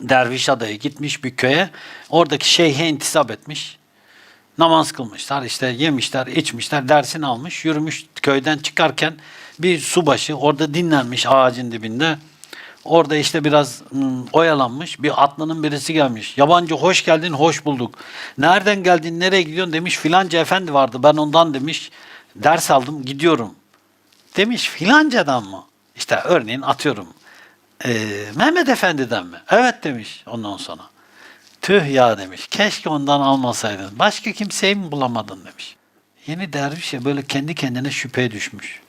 derviş adayı gitmiş bir köye. Oradaki şeyhe intisap etmiş. Namaz kılmışlar işte yemişler içmişler dersini almış yürümüş köyden çıkarken bir subaşı orada dinlenmiş ağacın dibinde. Orada işte biraz oyalanmış bir atlının birisi gelmiş. Yabancı hoş geldin hoş bulduk. Nereden geldin nereye gidiyorsun demiş filanca efendi vardı ben ondan demiş ders aldım gidiyorum. Demiş filancadan mı? İşte örneğin atıyorum. Ee, Mehmet Efendi'den mi? Evet demiş ondan sonra. Tüh ya demiş. Keşke ondan almasaydın. Başka kimseyi mi bulamadın demiş. Yeni derviş ya böyle kendi kendine şüpheye düşmüş.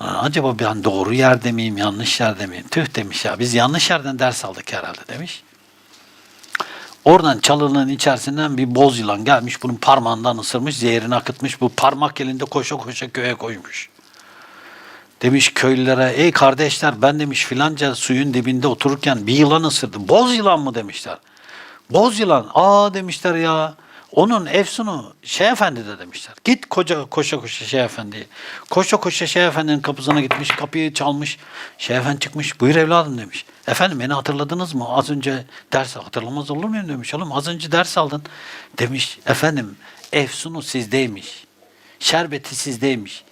"Aa, Acaba ben doğru yerde miyim, yanlış yerde miyim? Tüh demiş ya biz yanlış yerden ders aldık herhalde demiş. Oradan çalının içerisinden bir boz yılan gelmiş bunun parmağından ısırmış, zehirini akıtmış. Bu parmak elinde koşa koşa köye koymuş. Demiş köylülere ey kardeşler ben demiş filanca suyun dibinde otururken bir yılan ısırdı. Boz yılan mı demişler. Boz yılan. Aa demişler ya. Onun efsunu Şeyh Efendi de demişler. Git koca koşa koşa Şeyh Efendi'ye. Koşa koşa Şeyh Efendi'nin kapısına gitmiş. Kapıyı çalmış. Şeyh Efendi çıkmış. Buyur evladım demiş. Efendim beni hatırladınız mı? Az önce ders hatırlamaz olur muyum demiş. Oğlum az önce ders aldın. Demiş efendim efsunu sizdeymiş. Şerbeti sizdeymiş.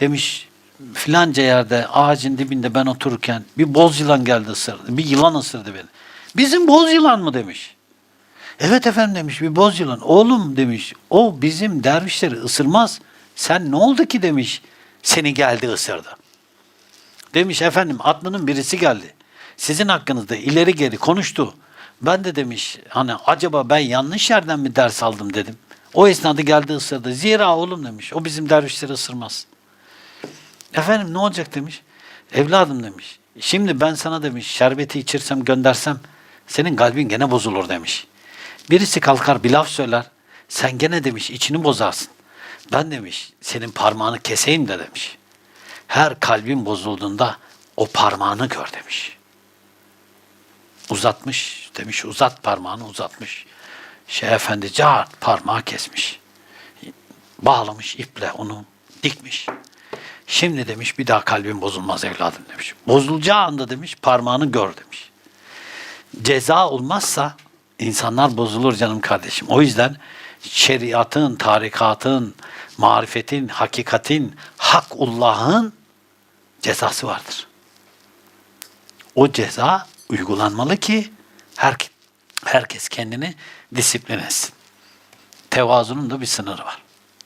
Demiş filanca yerde ağacın dibinde ben otururken bir boz yılan geldi ısırdı. Bir yılan ısırdı beni. Bizim boz yılan mı demiş. Evet efendim demiş bir boz yılan. Oğlum demiş o bizim dervişleri ısırmaz. Sen ne oldu ki demiş seni geldi ısırdı. Demiş efendim atlının birisi geldi. Sizin hakkınızda ileri geri konuştu. Ben de demiş hani acaba ben yanlış yerden mi ders aldım dedim. O esnada geldi ısırdı. Zira oğlum demiş o bizim dervişleri ısırmaz. Efendim ne olacak demiş. Evladım demiş. Şimdi ben sana demiş şerbeti içirsem göndersem senin kalbin gene bozulur demiş. Birisi kalkar bir laf söyler. Sen gene demiş içini bozarsın. Ben demiş senin parmağını keseyim de demiş. Her kalbin bozulduğunda o parmağını gör demiş. Uzatmış demiş uzat parmağını uzatmış. Şeyh Efendi cart parmağı kesmiş. Bağlamış iple onu dikmiş. Şimdi demiş bir daha kalbin bozulmaz evladım demiş. Bozulacağı anda demiş parmağını gör demiş. Ceza olmazsa insanlar bozulur canım kardeşim. O yüzden şeriatın, tarikatın, marifetin, hakikatin, hakullahın cezası vardır. O ceza uygulanmalı ki her, herkes kendini disiplin etsin. Tevazunun da bir sınırı var.